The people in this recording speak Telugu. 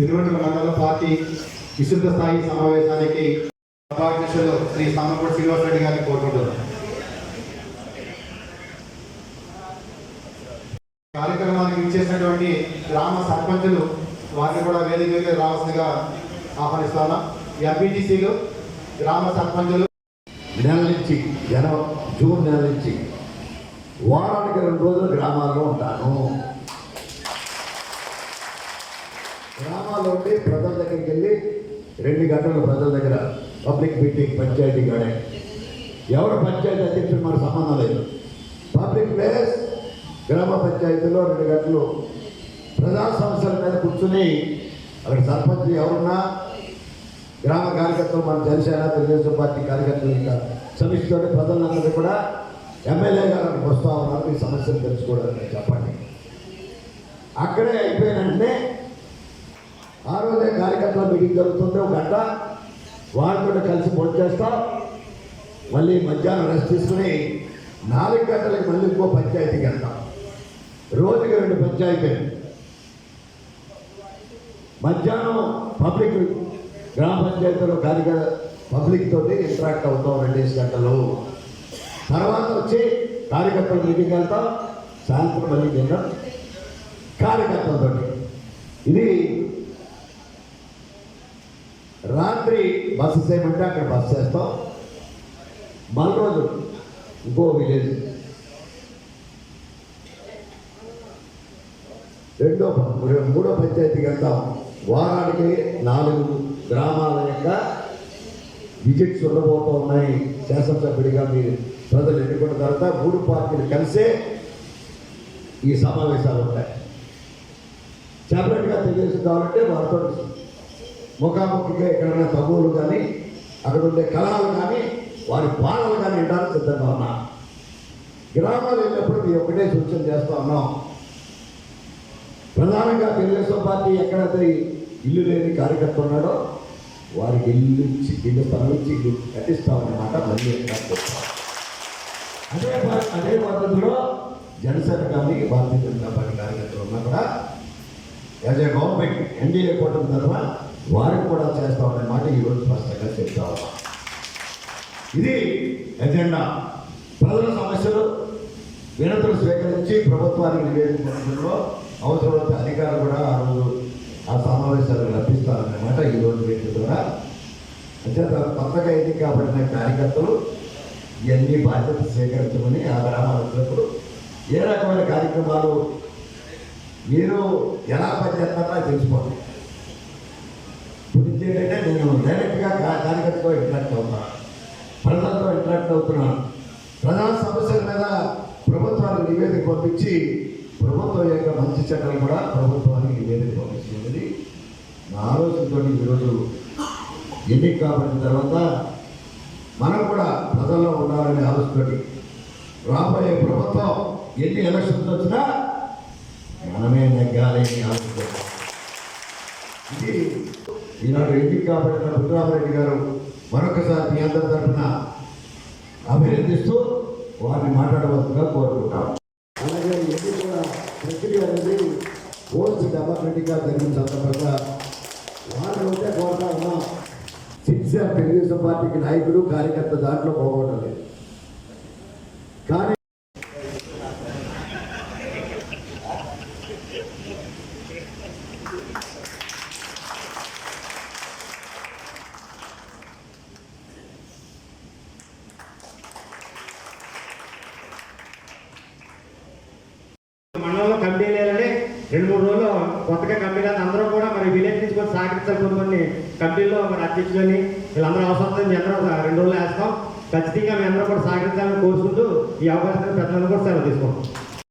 సిరివంటల మండల పార్టీ విశుద్ధ స్థాయి సమావేశానికి సభాధ్యక్షులు శ్రీ సామపూడి శ్రీనివాసరెడ్డి గారిని కోరుకుంటున్నాను కార్యక్రమానికి ఇచ్చేసినటువంటి గ్రామ సర్పంచులు వారిని కూడా వేదిక మీద రావాల్సిందిగా ఆహ్వానిస్తాను ఎంపీటీసీలు గ్రామ సర్పంచులు. నెల నుంచి జనం జూన్ నెల నుంచి వారానికి రెండు రోజులు గ్రామాల్లో ఉంటాను. గ్రామాల్లో ఉండి ప్రజల దగ్గరికి వెళ్ళి రెండు గంటలు ప్రజల దగ్గర పబ్లిక్ మీటింగ్ పంచాయతీ గానే ఎవరు పంచాయతీ అధ్యక్షుడు మనకు సంబంధం లేదు. పబ్లిక్ ప్లేస్ గ్రామ పంచాయతీలో రెండు గంటలు ప్రజా సమస్యల మీద కూర్చుని అక్కడ సర్పంచ్ ఎవరున్నా గ్రామ కార్యకర్తలు మన జనసేన తెలుగుదేశం పార్టీ కార్యకర్తలు ఇంకా సమిష్టితోటి ప్రజలందరికీ కూడా ఎమ్మెల్యే గారు అక్కడికి వస్తూ ఉన్నారు. మీ సమస్యలు తెలుసుకోవడానికి చెప్పండి. అక్కడే అయిపోయిన గంటల మీటింగ్ జరుగుతుంది ఒక గంట వాళ్ళతో కలిసి భోజనం చేస్తాం. మళ్ళీ మధ్యాహ్నం రెస్ట్ తీసుకుని నాలుగు గంటలకు మళ్ళీ ఇంకో పంచాయతీకి వెళ్తాం. రోజుకి రెండు పంచాయతీలు. మధ్యాహ్నం పబ్లిక్ గ్రామ పంచాయతీలో కార్యక పబ్లిక్ తోటి ఇంటరాక్ట్ అవుతాం రెండేసి గంటలు. తర్వాత వచ్చి కార్యకర్తల మీటింగ్ వెళ్తాం. సాయంత్రం మళ్ళీ తిన్నాం కార్యకర్తలతో ఇది రాత్రి బస్సు చేయమంటే అక్కడ బస్సు చేస్తాం. మళ్ళీ రోజు ఇంకో విలేజ్. రెండో మూడో పంచాయతీకి వెళ్తాం. వారానికి నాలుగు గ్రామాల యొక్క విజిట్స్ ఉండబోతూ ఉన్నాయి. శాసనసభ్యుడిగా మీరు ప్రజలు ఎన్నుకున్న తర్వాత మూడు పార్టీలు కలిసే ఈ సమావేశాలు ఉంటాయి. సెపరేట్గా తెలియజేసి కావాలంటే వారితో ముఖాముఖిగా ఎక్కడైనా తగువులు కానీ అక్కడ ఉండే కళలు కానీ వారి బాణలు కానీ వినడానికి సిద్ధంగా ఉన్నా. గ్రామాలు వెళ్ళినప్పుడు మీ ఒకటే సూచన చేస్తా ఉన్నాం. ప్రధానంగా తెలుగుదేశం పార్టీ ఎక్కడైతే ఇల్లు లేని కార్యకర్త ఉన్నాడో వారికి ఇల్లు ఇచ్చి ఇల్లు పనులు ఇచ్చి ఇల్లు కట్టిస్తామన్నమాట మళ్ళీ అదే అదే పద్ధతిలో జనసేన కానీ భారతీయ జనతా పార్టీ కార్యకర్తలు ఉన్నా కూడా యాజ్ ఏ గవర్నమెంట్ ఎన్డీఏ కూటమి తర్వాత వారికి కూడా చేస్తామనే మాట ఈరోజు స్పష్టంగా చెప్తా ఉన్నాం. ఇది ఎజెండా ప్రజల సమస్యలు వినతులు స్వీకరించి ప్రభుత్వానికి నివేదించడంలో అవసరమైతే అధికారులు కూడా ఆ రోజు ఆ సమావేశాలు లభిస్తారన్నమాట ఈ రోజు వీటి ద్వారా. అంచేత కొత్తగా అయితే కాబట్టిన కార్యకర్తలు ఇవన్నీ బాధ్యత స్వీకరించమని ఆ గ్రామాలు వచ్చినప్పుడు ఏ రకమైన కార్యక్రమాలు మీరు ఎలా పనిచేస్తారో తెలుసుకోండి కా- ఇంట్రాక్ట్ ఇంటరాక్ట్ అవుతున్నాను ప్రజలతో ఇంట్రాక్ట్ అవుతున్నాను ప్రజా సమస్యల మీద ప్రభుత్వానికి నివేదిక పంపించి ప్రభుత్వం యొక్క మంచి చట్టాలు కూడా ప్రభుత్వానికి నివేదిక పంపిస్తున్నది నా ఆలోచనతో ఈరోజు ఎన్నిక కాబట్టిన తర్వాత మనం కూడా ప్రజల్లో ఉండాలనే ఆలోచనతోటి రాబోయే ప్రభుత్వం ఎన్ని ఎలక్షన్స్ వచ్చినా మనమే నెగ్గాలి అని ఆలోచించాలి ఇది ఈనాడు ఎన్నిక కాబట్టిన రుద్రామరెడ్డి గారు మరొకసారి మీ అందరి తరఫున అభినందిస్తూ వారిని మాట్లాడవలసిందిగా కోరుకుంటాం. అలాగే ఎన్నికల ప్రక్రియ అనేది ఓల్స్ డెమోక్రటిక్గా జరిగిన సందర్భంగా వారిని ఉంటే కోరుతా ఉన్నాం. సిన్సియర్ తెలుగుదేశం పార్టీకి నాయకుడు కార్యకర్త దాంట్లో పోగొట్టలేదు లేదు కానీ కంపెనీ లేదంటే రెండు మూడు రోజులు కొత్తగా కంపెనీ అందరూ కూడా మరి విలేజ్ నుంచి కొంచెం సహకరించాలి కొంతమంది కంపెనీలో మరి అధ్యక్షులని వీళ్ళందరూ అవసరం ఉంది రెండు రోజులు వేస్తాం. ఖచ్చితంగా మీ అందరూ కూడా సహకరించాలని కోరుకుంటూ ఈ అవకాశాన్ని పెద్దలందరూ కూడా సెలవు తీసుకుంటాం.